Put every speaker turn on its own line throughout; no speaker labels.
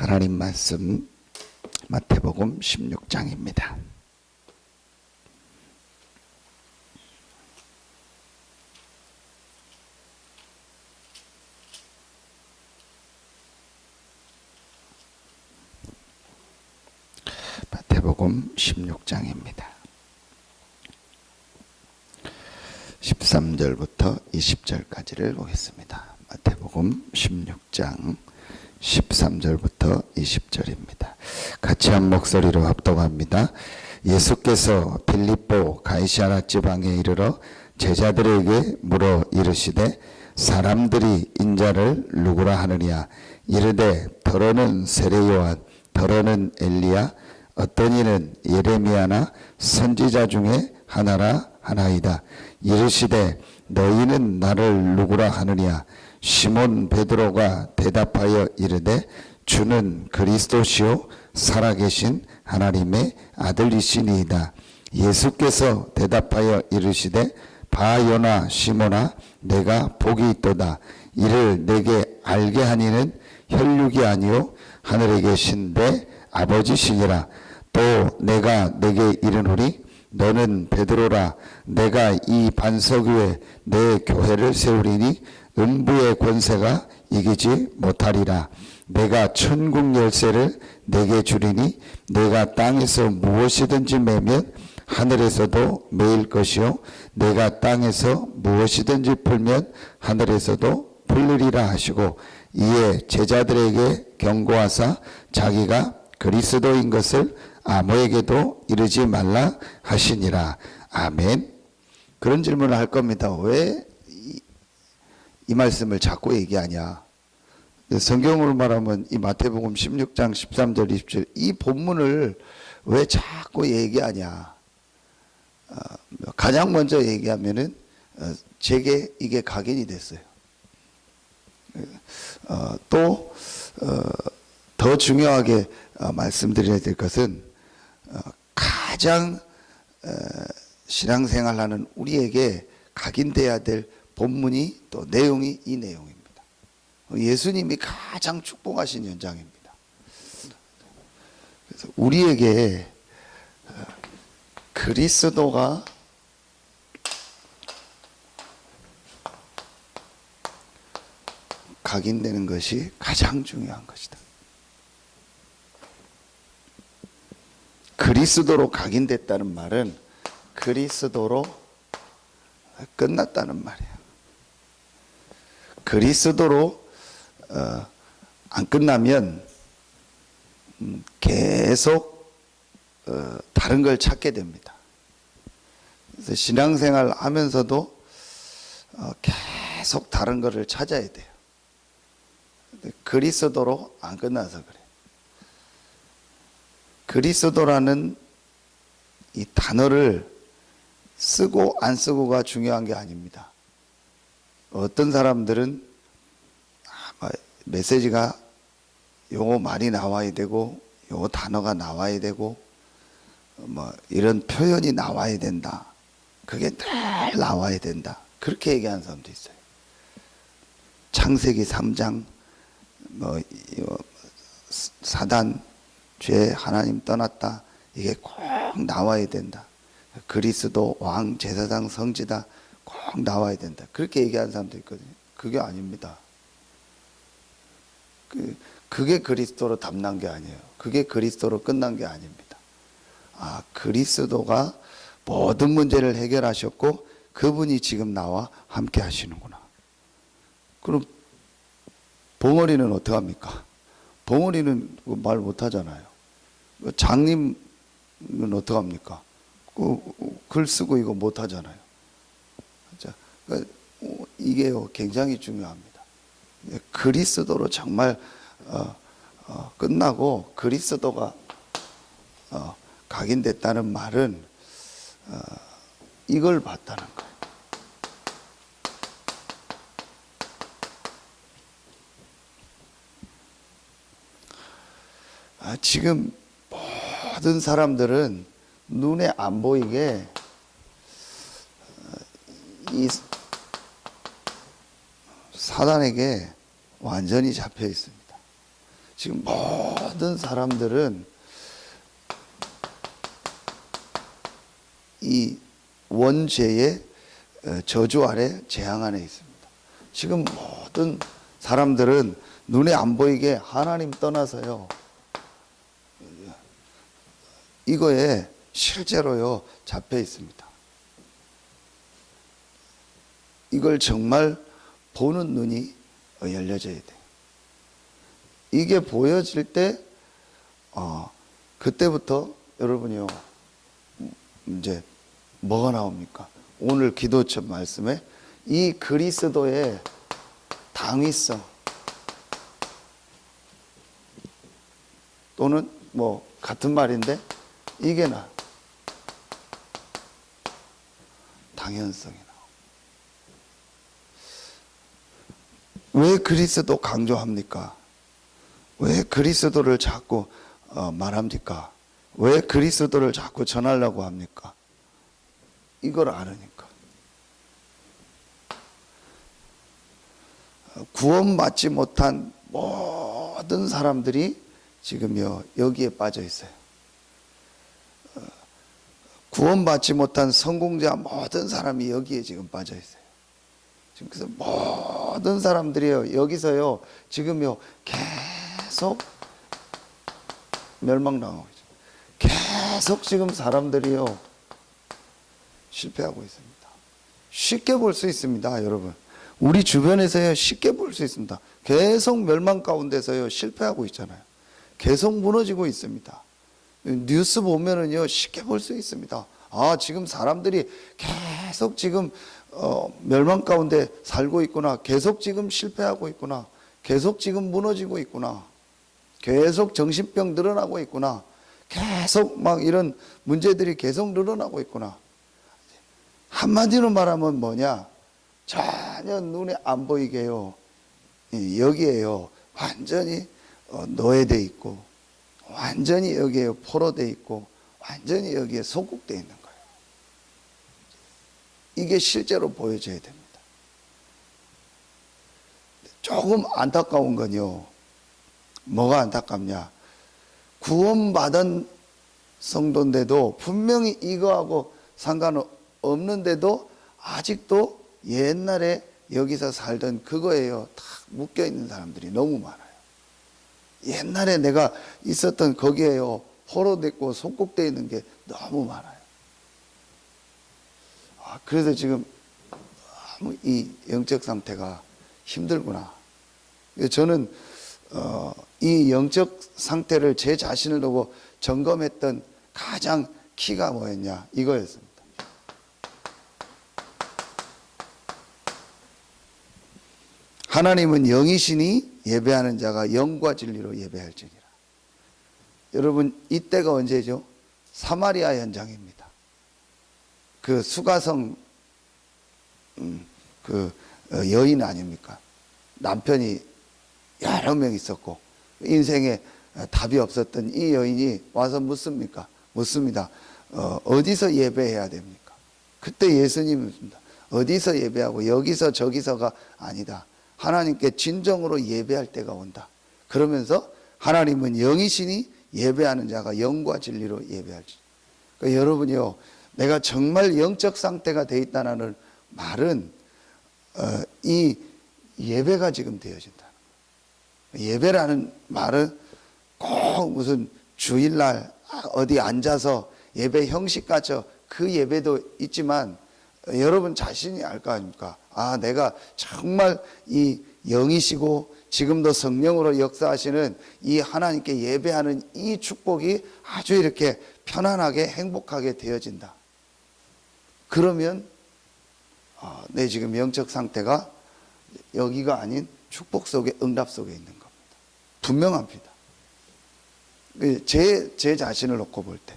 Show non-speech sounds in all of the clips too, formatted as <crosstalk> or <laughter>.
하나님 말씀 마태복음 16장입니다. 마태복음 16장입니다. 13절부터 20절까지를 보겠습니다. 마태복음 16장 13절부터 20절입니다. 같이 한 목소리로 합독합니다. 예수께서 빌립보 가이시아라 지방에 이르러 제자들에게 물어 이르시되 사람들이 인자를 누구라 하느냐 이르되 더러는 세례요한 더러는 엘리야 어떤 이는 예레미야나 선지자 중에 하나라 하나이다. 이르시되 너희는 나를 누구라 하느냐 시몬 베드로가 대답하여 이르되 주는 그리스도시요 살아계신 하나님의 아들이시니이다. 예수께서 대답하여 이르시되 바요나 시몬아 내가 복이 있도다. 이를 내게 알게 하니는 혈육이 아니요 하늘에 계신 내 아버지시니라. 또 내가 내게 이르노니 너는 베드로라 내가 이 반석 위에 내 교회를 세우리니 음부의 권세가 이기지 못하리라 내가 천국 열쇠를 내게 주리니 내가 땅에서 무엇이든지 매면 하늘에서도 매일 것이요 내가 땅에서 무엇이든지 풀면 하늘에서도 풀리리라 하시고 이에 제자들에게 경고하사 자기가 그리스도인 것을 아무에게도 이르지 말라 하시니라. 아멘. 그런 질문을 할 겁니다. 왜 이 말씀을 자꾸 얘기하냐? 성경으로 말하면 이 마태복음 16장 13절 20절 이 본문을 왜 자꾸 얘기하냐? 어, 가장 먼저 얘기하면은 어, 제게 이게 각인이 됐어요. 어, 또더 중요하게 말씀드려야 될 것은 가장 신앙생활하는 우리에게 각인돼야 될 본문이 또 내용이 이 내용입니다. 예수님이 가장 축복하신 연장입니다. 그래서 우리에게 그리스도가 각인되는 것이 가장 중요한 것이다. 그리스도로 각인됐다는 말은 그리스도로 끝났다는 말이야. 그리스도로 어, 안 끝나면 음, 계속 어, 다른 걸 찾게 됩니다. 그래서 신앙생활 하면서도 어, 계속 다른 것을 찾아야 돼요. 그리스도로 안 끝나서 그래. 그리스도라는 이 단어를 쓰고 안 쓰고가 중요한 게 아닙니다. 어떤 사람들은 메시지가 요거 말이 나와야 되고 요거 단어가 나와야 되고 뭐 이런 표현이 나와야 된다. 그게 늘 나와야 된다. 그렇게 얘기하는 사람도 있어요. 창세기 3장 뭐 사단 죄 하나님 떠났다. 이게 꼭 나와야 된다. 그리스도 왕 제사장 성지다. 꼭 나와야 된다. 그렇게 얘기하는 사람도 있거든요. 그게 아닙니다. 그, 그게 그리스도로 담난 게 아니에요. 그게 그리스도로 끝난 게 아닙니다. 아, 그리스도가 모든 문제를 해결하셨고 그분이 지금 나와 함께 하시는구나. 그럼 봉어리는 어떡합니까? 봉어리는 말 못하잖아요. 장님은 어떡합니까? 그, 글 쓰고 이거 못하잖아요. 자, 그러니까 이게 굉장히 중요합니다. 그리스도로 정말 어, 어, 끝나고 그리스도가 어, 각인됐다는 말은 어, 이걸 봤다는 거예요. 아, 지금 모든 사람들은 눈에 안 보이게 어, 이 사단에게 완전히 잡혀 있습니다. 지금 모든 사람들은 이 원죄의 어, 저주 아래 재앙 안에 있습니다. 지금 모든 사람들은 눈에 안 보이게 하나님 떠나서요. 이거에 실제로요 잡혀 있습니다. 이걸 정말 보는 눈이 열려져야 돼. 이게 보여질 때, 어, 그때부터 여러분이요, 이제 뭐가 나옵니까? 오늘 기도처 말씀에 이 그리스도의 당위성 또는 뭐 같은 말인데 이게 나 당연성이 나. 왜 그리스도 강조합니까? 왜 그리스도를 자꾸 어, 말합니까? 왜 그리스도를 자꾸 전하려고 합니까? 이걸 알으니까. 어, 구원받지 못한 모든 사람들이 지금요 여기에 빠져 있어요. 어, 구원받지 못한 성공자 모든 사람이 여기에 지금 빠져 있어요. 지금 그래서 모 든 사람들이요 여기서요 지금요 계속 멸망당하고 있죠. 계속 지금 사람들이요 실패하고 있습니다. 쉽게 볼 수 있습니다, 여러분. 우리 주변에서요 쉽게 볼 수 있습니다. 계속 멸망 가운데서요 실패하고 있잖아요. 계속 무너지고 있습니다. 뉴스 보면은요 쉽게 볼 수 있습니다. 아 지금 사람들이 계속 지금 어, 멸망 가운데 살고 있구나. 계속 지금 실패하고 있구나. 계속 지금 무너지고 있구나. 계속 정신병 늘어나고 있구나. 계속 막 이런 문제들이 계속 늘어나고 있구나. 한마디로 말하면 뭐냐? 전혀 눈에 안 보이게요. 이 여기에요. 완전히 어, 노예돼 있고, 완전히 여기에 포로돼 있고, 완전히 여기에 속국돼 있는 거예요. 이게 실제로 보여져야 됩니다. 조금 안타까운 건요. 뭐가 안타깝냐? 구원받은 성도인데도 분명히 이거하고 상관없는데도 아직도 옛날에 여기서 살던 그거에요. 다 묶여 있는 사람들이 너무 많아요. 옛날에 내가 있었던 거기에요. 포로됐고 속국되어 있는 게 너무 많아요. 아, 그래서 지금 너무 이 영적 상태가 힘들구나. 저는 어, 이 영적 상태를 제 자신을 보고 점검했던 가장 키가 뭐였냐 이거였습니다. 하나님은 영이시니 예배하는 자가 영과 진리로 예배할지니라. 여러분 이때가 언제죠? 사마리아 현장입니다. 그 수가성 음, 그 어, 여인 아닙니까? 남편이 여러 명 있었고 인생에 답이 없었던 이 여인이 와서 묻습니까? 묻습니다. 어, 어디서 예배해야 됩니까? 그때 예수님이 묻습니다. 어디서 예배하고 여기서 저기서가 아니다. 하나님께 진정으로 예배할 때가 온다. 그러면서 하나님은 영이시니 예배하는 자가 영과 진리로 예배할지. 그러니까 여러분이요, 내가 정말 영적 상태가 돼 있다는 말은 어, 이 예배가 지금 되어진다. 예배라는 말은 꼭 무슨 주일날 어디 앉아서 예배 형식 같죠. 그 예배도 있지만 여러분 자신이 알 거 아닙니까? 아, 내가 정말 이 영이시고 지금도 성령으로 역사하시는 이 하나님께 예배하는 이 축복이 아주 이렇게 편안하게 행복하게 되어진다. 그러면 아, 내 지금 영적 상태가 여기가 아닌 축복 속에 응답 속에 있는 겁니다. 분명합니다. 제, 제 자신을 놓고 볼 때.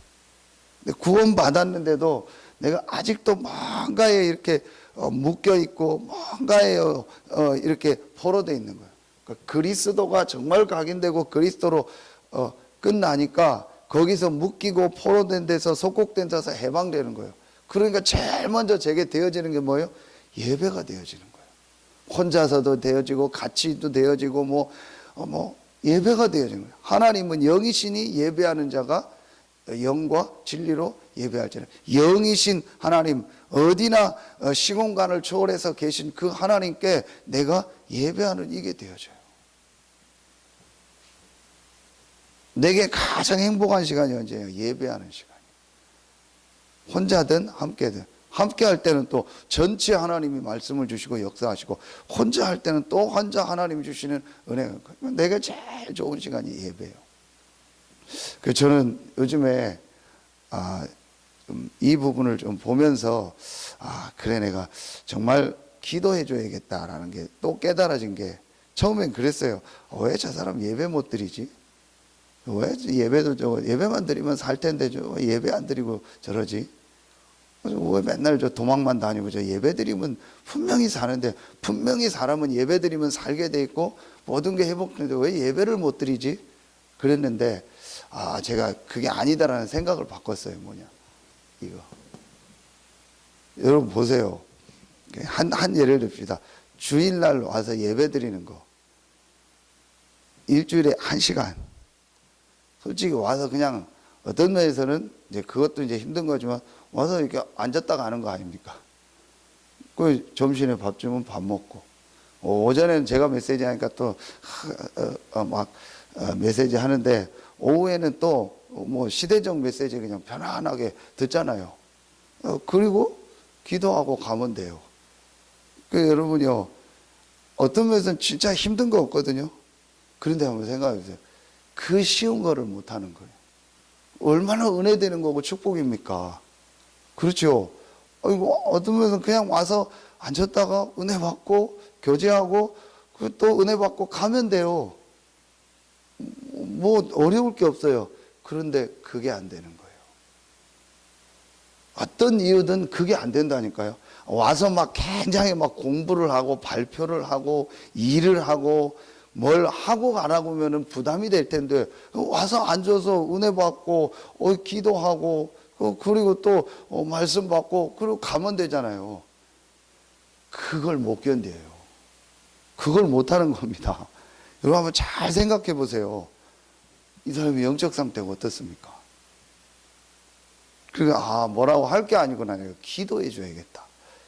구원 받았는데도 내가 아직도 뭔가에 이렇게 어, 묶여 있고 뭔가에 어, 어, 이렇게 포로되어 있는 거예요. 그러니까 그리스도가 정말 각인되고 그리스도로 어, 끝나니까 거기서 묶이고 포로된 데서 속국된 데서 해방되는 거예요. 그러니까 제일 먼저 제게 되어지는 게 뭐예요? 예배가 되어지는 거예요. 혼자서도 되어지고 같이도 되어지고 뭐, 어, 뭐 예배가 되어지는 거예요. 하나님은 영이시니 예배하는 자가 영과 진리로 예배할지라. 영이신 하나님 어디나 어, 시공간을 초월해서 계신 그 하나님께 내가 예배하는 이게 되어져요. 내게 가장 행복한 시간이 언제예요? 예배하는 시간. 혼자든 함께든 함께 할 때는 또 전체 하나님이 말씀을 주시고 역사하시고 혼자 할 때는 또 혼자 하나님이 주시는 은혜가 내가 제일 좋은 시간이 예배예요. 그 저는 요즘에 아, 좀이 부분을 좀 보면서 아 그래 내가 정말 기도해 줘야겠다라는 게 또 깨달아진 게 처음엔 그랬어요. 어, 왜저 사람 예배 못 드리지? 왜 예배도 저 예배만 드리면 살 텐데 저 예배 안 드리고 저러지? 왜 맨날 저 도망만 다니고 저 예배 드리면 분명히 사는데 분명히 사람은 예배 드리면 살게 돼 있고 모든 게 회복되는데 왜 예배를 못 드리지? 그랬는데 아 제가 그게 아니다라는 생각을 바꿨어요. 뭐냐 이거 여러분 보세요. 한, 한 예를 듭시다. 주일날 와서 예배 드리는 거. 일주일에 한 시간. 솔직히 와서 그냥 어떤 면에서는 이제 그것도 이제 힘든 거지만 와서 이렇게 앉았다 가는 거 아닙니까? 그 점심에 밥 주면 밥 먹고 어, 오전에는 제가 메시지 하니까 또막 어, 메시지 하는데 오후에는 또 뭐 시대적 메시지 그냥 편안하게 듣잖아요. 어, 그리고 기도하고 가면 돼요. 그 여러분요 어떤 면에서는 진짜 힘든 거 없거든요. 그런데 한번 생각해 보세요. 그 쉬운 거를 못 하는 거예요. 얼마나 은혜 되는 거고 축복입니까? 그렇죠. 어이구, 어떤 면에서 그냥 와서 앉았다가 은혜 받고 교제하고 그또 은혜 받고 가면 돼요. 뭐 어려울 게 없어요. 그런데 그게 안 되는 거예요. 어떤 이유든 그게 안 된다니까요. 와서 막 굉장히 막 공부를 하고 발표를 하고 일을 하고 뭘 하고 가라고 하면은 부담이 될 텐데 와서 앉아서 은혜 받고 어, 기도하고 어, 그리고 또 어, 말씀 받고 그리고 가면 되잖아요. 그걸 못 견뎌요. 그걸 못 하는 겁니다. <laughs> 여러분 한번 잘 생각해 보세요. 이 사람이 영적 상태가 어떻습니까? 그러니까 아 뭐라고 할 게 아니구나 기도해 줘야겠다.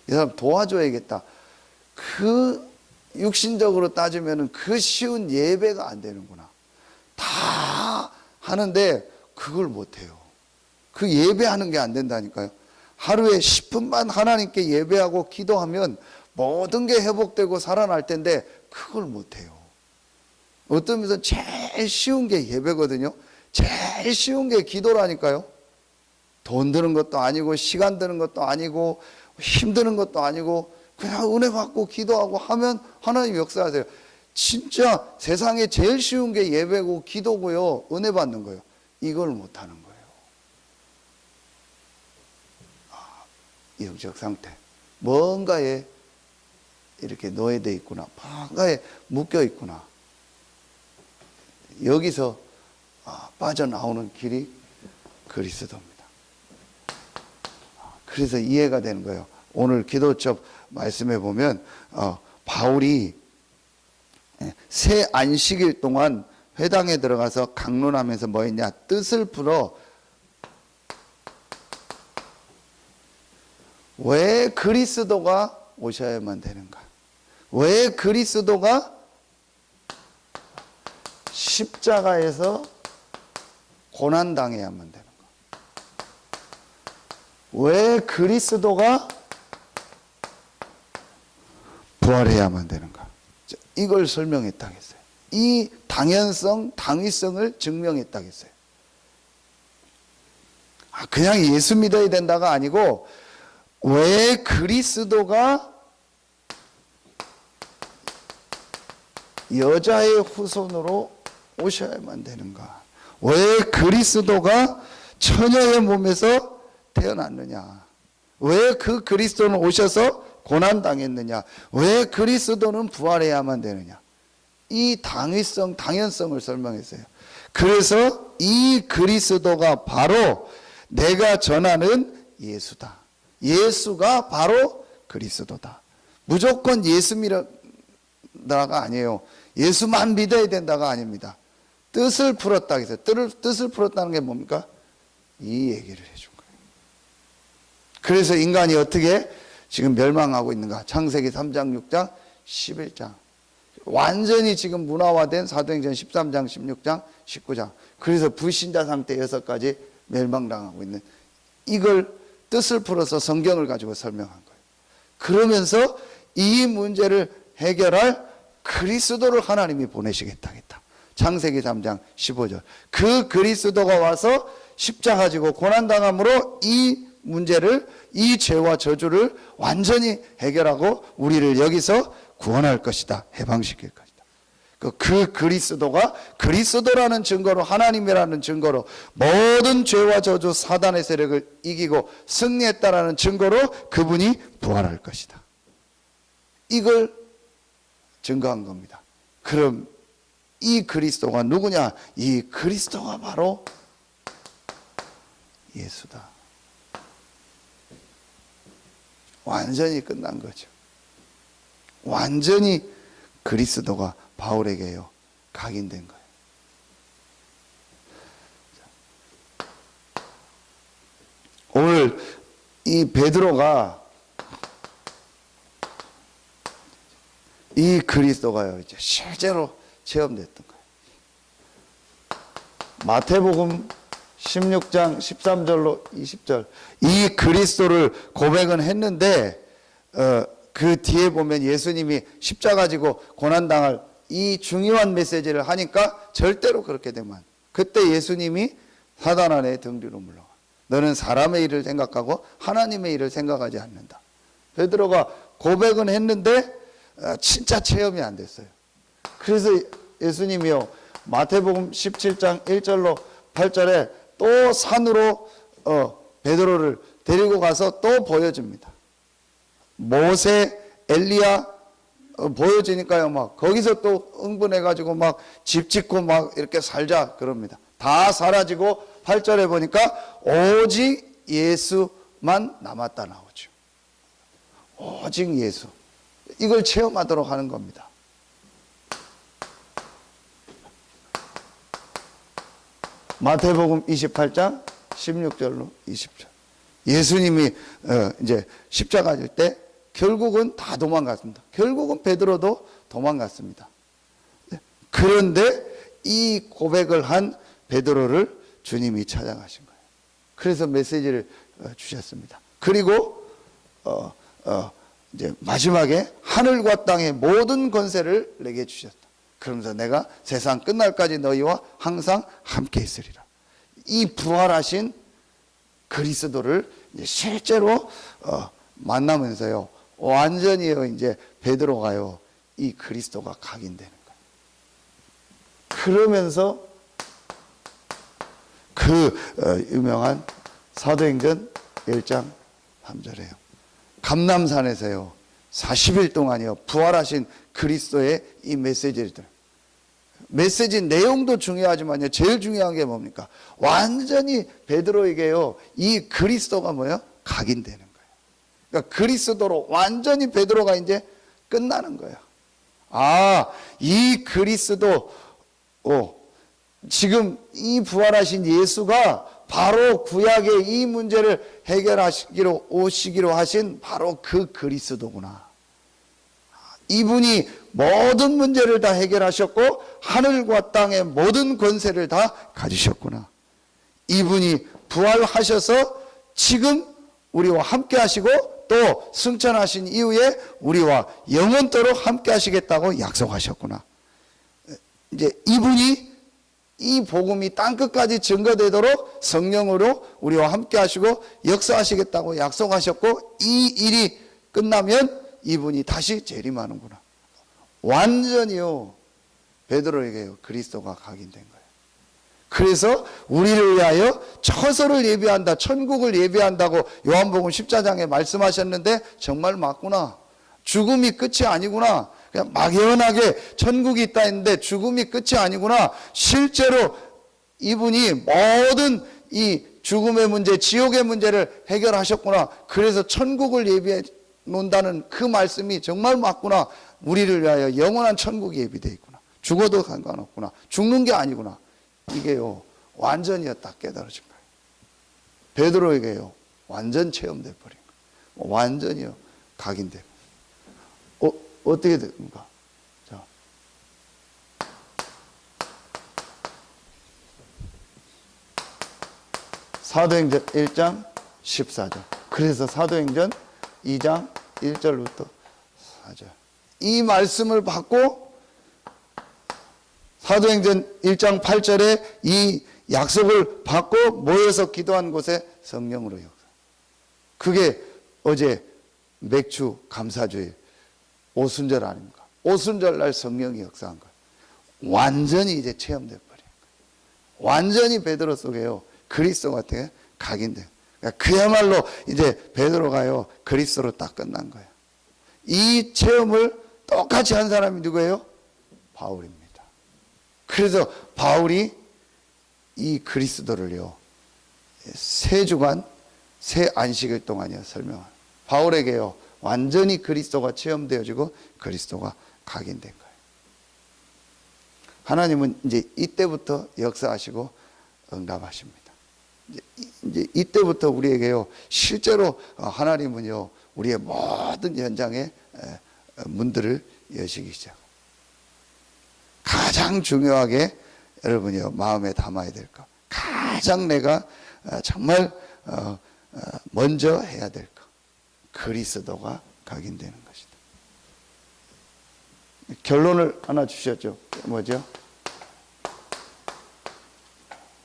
이 사람 도와줘야겠다. 그 육신적으로 따지면은 그 쉬운 예배가 안 되는구나. 다 하는데 그걸 못 해요. 그 예배하는 게 안 된다니까요. 하루에 10분만 하나님께 예배하고 기도하면 모든 게 회복되고 살아날 텐데 그걸 못 해요. 어떤 면에서 제일 쉬운 게 예배거든요. 제일 쉬운 게 기도라니까요. 돈 드는 것도 아니고 시간 드는 것도 아니고 힘드는 것도 아니고 그냥 은혜 받고 기도하고 하면 하나님 역사하세요. 진짜 세상에 제일 쉬운 게 예배고 기도고요. 은혜 받는 거예요. 이걸 못 하는 거예요. 아, 영적 상태. 뭔가에 이렇게 노예되어 있구나. 뭔가에 묶여 있구나. 여기서 아, 빠져나오는 길이 그리스도입니다. 아, 그래서 이해가 되는 거예요. 오늘 기도첩 말씀해 보면 어, 바울이 예, 새 안식일 동안 회당에 들어가서 강론하면서 뭐 했냐 뜻을 풀어 왜 그리스도가 오셔야만 되는가? 왜 그리스도가 십자가에서 고난 당해야만 되는가? 왜 그리스도가 부활해야만 되는가? 이걸 설명했다겠어요. 이 당연성, 당위성을 증명했다겠어요. 아, 그냥 예수 믿어야 된다가 아니고 왜 그리스도가 여자의 후손으로 오셔야만 되는가? 왜 그리스도가 처녀의 몸에서 태어났느냐? 왜 그 그리스도는 오셔서 고난 당했느냐? 왜 그리스도는 부활해야만 되느냐? 이 당위성, 당연성을 설명했어요. 그래서 이 그리스도가 바로 내가 전하는 예수다. 예수가 바로 그리스도다. 무조건 예수 믿어다가 아니에요. 예수만 믿어야 된다가 아닙니다. 뜻을 풀었다 해서 뜻을, 뜻을 풀었다는 게 뭡니까? 이 얘기를 해준 거예요. 그래서 인간이 어떻게 지금 멸망하고 있는가? 창세기 3장, 6장, 11장. 완전히 지금 문화화된 사도행전 13장, 16장, 19장. 그래서 불신자 상태 여섯 가지 멸망당하고 있는 이걸 뜻을 풀어서 성경을 가지고 설명한 거예요. 그러면서 이 문제를 해결할 그리스도를 하나님이 보내시겠다 했다. 창세기 3장 15절. 그 그리스도가 와서 십자가 지고 고난 당함으로 이 문제를 이 죄와 저주를 완전히 해결하고 우리를 여기서 구원할 것이다. 해방시킬 것이다. 그, 그 그리스도가 그리스도라는 증거로 하나님이라는 증거로 모든 죄와 저주 사단의 세력을 이기고 승리했다라는 증거로 그분이 부활할 것이다. 이걸 증거한 겁니다. 그럼 이 그리스도가 누구냐? 이 그리스도가 바로 예수다. 완전히 끝난 거죠. 완전히 그리스도가 바울에게요 각인된 거예요. 오늘 이 베드로가 이 그리스도가요 이제 실제로 체험됐던 거예요. 마태복음 16장 13절로 20절. 이 그리스도를 고백은 했는데 어, 그 뒤에 보면 예수님이 십자가 지고 고난당할 이 중요한 메시지를 하니까 절대로 그렇게 되면 그때 예수님이 사단 안에 등 뒤로 물러가. 너는 사람의 일을 생각하고 하나님의 일을 생각하지 않는다. 베드로가 고백은 했는데 어, 진짜 체험이 안 됐어요. 그래서 예수님이요 마태복음 17장 1절로 8절에 또 산으로 어, 베드로를 데리고 가서 또 보여줍니다. 모세, 엘리야 어, 보여지니까요, 막 거기서 또 흥분해가지고 막 집 짓고 막 이렇게 살자 그럽니다. 다 사라지고 8절에 보니까 오직 예수만 남았다 나오죠. 오직 예수. 이걸 체험하도록 하는 겁니다. 마태복음 28장 16절로 20절. 예수님이 어, 이제 십자가 질 때 결국은 다 도망갔습니다. 결국은 베드로도 도망갔습니다. 그런데 이 고백을 한 베드로를 주님이 찾아가신 거예요. 그래서 메시지를 어, 주셨습니다. 그리고 어, 어, 이제 마지막에 하늘과 땅의 모든 권세를 내게 주셨다. 그러면서 내가 세상 끝날까지 너희와 항상 함께 있으리라. 이 부활하신 그리스도를 실제로 어, 만나면서요 완전히요 이제 베드로가요 이 그리스도가 각인되는 거예요. 그러면서 그 어, 유명한 사도행전 1장 3절에요. 감남산에서요 40일 동안이요 부활하신 그리스도의 이 메시지를 들 메시지 내용도 중요하지만요. 제일 중요한 게 뭡니까? 완전히 베드로에게요. 이 그리스도가 뭐예요? 각인되는 거예요. 그러니까 그리스도로 완전히 베드로가 이제 끝나는 거예요. 아, 이 그리스도 오, 지금 이 부활하신 예수가 바로 구약의 이 문제를 해결하시기로 오시기로 하신 바로 그 그리스도구나. 이분이 모든 문제를 다 해결하셨고 하늘과 땅의 모든 권세를 다 가지셨구나. 이분이 부활하셔서 지금 우리와 함께 하시고 또 승천하신 이후에 우리와 영원토록 함께 하시겠다고 약속하셨구나. 이제 이분이 이 복음이 땅 끝까지 증거되도록 성령으로 우리와 함께 하시고 역사하시겠다고 약속하셨고 이 일이 끝나면 이분이 다시 재림하는구나. 완전히요. 베드로에게요. 그리스도가 각인된 거예요. 그래서 우리를 위하여 처소를 예비한다. 천국을 예비한다고 요한복음 14장에 말씀하셨는데 정말 맞구나. 죽음이 끝이 아니구나. 그냥 막연하게 천국이 있다 했는데 죽음이 끝이 아니구나. 실제로 이분이 모든 이 죽음의 문제, 지옥의 문제를 해결하셨구나. 그래서 천국을 예비해 놓는다는 그 말씀이 정말 맞구나. 우리를 위하여 영원한 천국이 예비되어 있구나. 죽어도 상관없구나. 죽는 게 아니구나. 이게요 완전히 딱 깨달아진 거예요. 베드로에게요 완전 체험돼 버린 거예요. 완전히요 각인돼. 어 어떻게 됩니까? 자. 사도행전 1장 14절. 그래서 사도행전 2장 1절부터 4절. 이 말씀을 받고 사도행전 1장 8절에 이 약속을 받고 모여서 기도한 곳에 성령으로 역사. 그게 어제 맥주 감사주일 오순절 아닙니까? 오순절 날 성령이 역사한 거예요. 완전히 이제 체험돼 버린 거예요. 완전히 베드로 속에요. 그리스도 게 각인돼. 그러니까 그야말로 이제 베드로가요. 그리스도로 딱 끝난 거예요. 이 체험을 똑같이 한 사람이 누구예요? 바울입니다. 그래서 바울이 이 그리스도를요. 세 주간 세 안식일 동안이요 설명을. 바울에게요. 완전히 그리스도가 체험되어지고 그리스도가 각인된 거예요. 하나님은 이제 이때부터 역사하시고 응답하십니다. 이제, 이때부터 우리에게요 실제로 어, 하나님은요 우리의 모든 현장에 문들을 여시기 시작. 가장 중요하게 여러분이요 마음에 담아야 될 것. 가장 내가 어, 정말 어, 어, 먼저 해야 될 것. 그리스도가 각인되는 것이다. 결론을 하나 주셨죠. 뭐죠?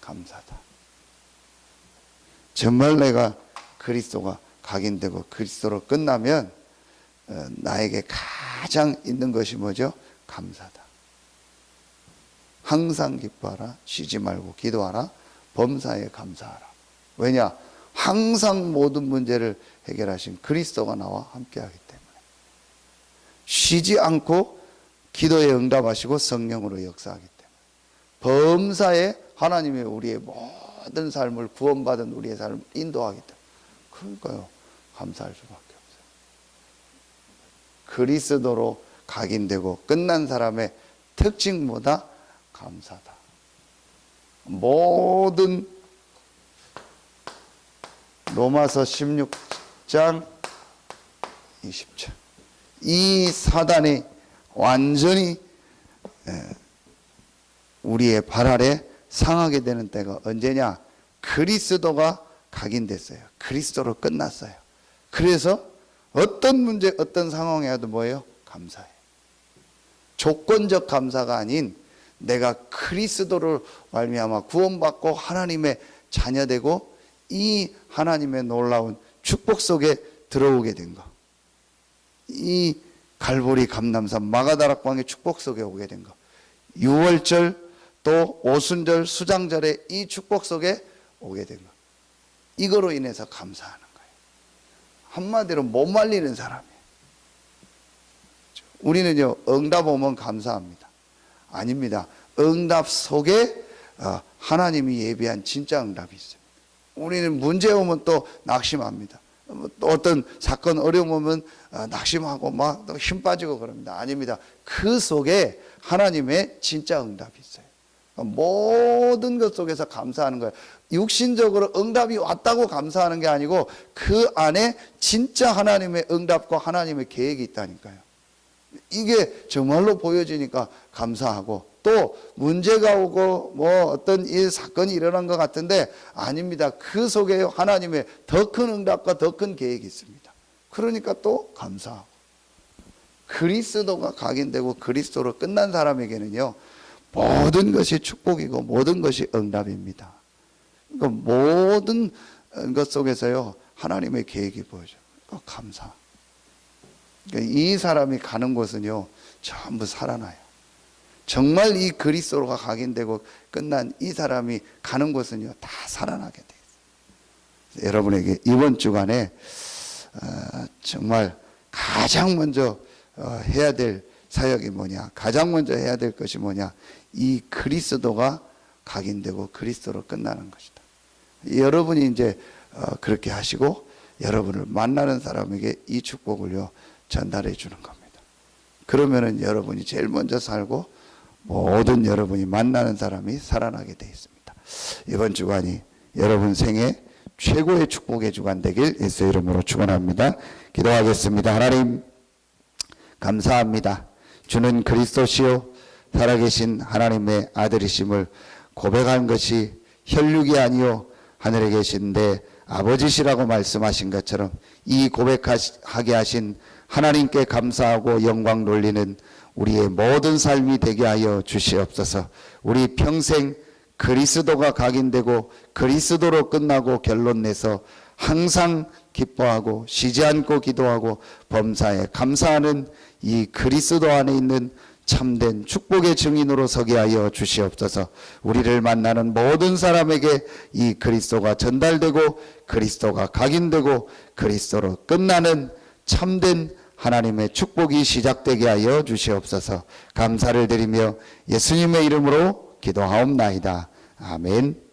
감사다. 정말 내가 그리스도가 각인되고 그리스도로 끝나면 어, 나에게 가장 있는 것이 뭐죠? 감사다. 항상 기뻐하라. 쉬지 말고 기도하라. 범사에 감사하라. 왜냐? 항상 모든 문제를 해결하신 그리스도가 나와 함께하기 때문에. 쉬지 않고 기도에 응답하시고 성령으로 역사하기 때문에. 범사에 하나님이 우리의 모든 삶을 구원받은 우리의 삶을 인도하기 때문에. 그러니까요. 감사할 수밖에. 그리스도로 각인되고 끝난 사람의 특징보다 감사다. 모든 로마서 16장 20절. 이 사단이 완전히 에, 우리의 발 아래 상하게 되는 때가 언제냐? 그리스도가 각인됐어요. 그리스도로 끝났어요. 그래서 어떤 문제, 어떤 상황에도 뭐예요? 감사해. 조건적 감사가 아닌 내가 그리스도를 말미암아 구원받고 하나님의 자녀되고 이 하나님의 놀라운 축복 속에 들어오게 된 거. 이 갈보리 감남산 마가다락방의 축복 속에 오게 된 거. 6월절 또 오순절 수장절의 이 축복 속에 오게 된 거. 이거로 인해서 감사하는. 한마디로 못 말리는 사람이에요. 우리는요, 응답 오면 감사합니다. 아닙니다. 응답 속에 어, 하나님이 예비한 진짜 응답이 있습니다. 우리는 문제 오면 또 낙심합니다. 어, 또 어떤 사건 어려움 오면 어, 낙심하고 막 힘 빠지고 그럽니다. 아닙니다. 그 속에 하나님의 진짜 응답이 있어요. 모든 것 속에서 감사하는 거예요. 육신적으로 응답이 왔다고 감사하는 게 아니고 그 안에 진짜 하나님의 응답과 하나님의 계획이 있다니까요. 이게 정말로 보여지니까 감사하고 또 문제가 오고 뭐 어떤 이 사건이 일어난 것 같은데 아닙니다. 그 속에 하나님의 더 큰 응답과 더 큰 계획이 있습니다. 그러니까 또 감사하고 그리스도가 각인되고 그리스도로 끝난 사람에게는요 모든 것이 축복이고 모든 것이 응답입니다. 그 모든 것 속에서요 하나님의 계획이 보여져. 그 감사. 그러니까 이 사람이 가는 곳은요 전부 살아나요. 정말 이 그리스도가 각인되고 끝난 이 사람이 가는 곳은요 다 살아나게 돼 있어요. 여러분에게 이번 주간에 어, 정말 가장 먼저 어, 해야 될 사역이 뭐냐? 가장 먼저 해야 될 것이 뭐냐? 이 그리스도가 각인되고 그리스도로 끝나는 것이다. 여러분이 이제 어, 그렇게 하시고 여러분을 만나는 사람에게 이 축복을요 전달해 주는 겁니다. 그러면은 여러분이 제일 먼저 살고 모든 여러분이 만나는 사람이 살아나게 되어 있습니다. 이번 주간이 여러분 생애 최고의 축복의 주간 되길 예수 이름으로 축원합니다. 기도하겠습니다. 하나님 감사합니다. 주는 그리스도시요 살아계신 하나님의 아들이심을 고백한 것이 혈육이 아니요 하늘에 계신데 아버지시라고 말씀하신 것처럼 이 고백하게 하신 하나님께 감사하고 영광 돌리는 우리의 모든 삶이 되게 하여 주시옵소서. 우리 평생 그리스도가 각인되고 그리스도로 끝나고 결론 내서 항상 기뻐하고 쉬지 않고 기도하고 범사에 감사하는 이 그리스도 안에 있는 참된 축복의 증인으로 서게 하여 주시옵소서. 우리를 만나는 모든 사람에게 이 그리스도가 전달되고 그리스도가 각인되고 그리스도로 끝나는 참된 하나님의 축복이 시작되게 하여 주시옵소서. 감사를 드리며 예수님의 이름으로 기도하옵나이다. 아멘.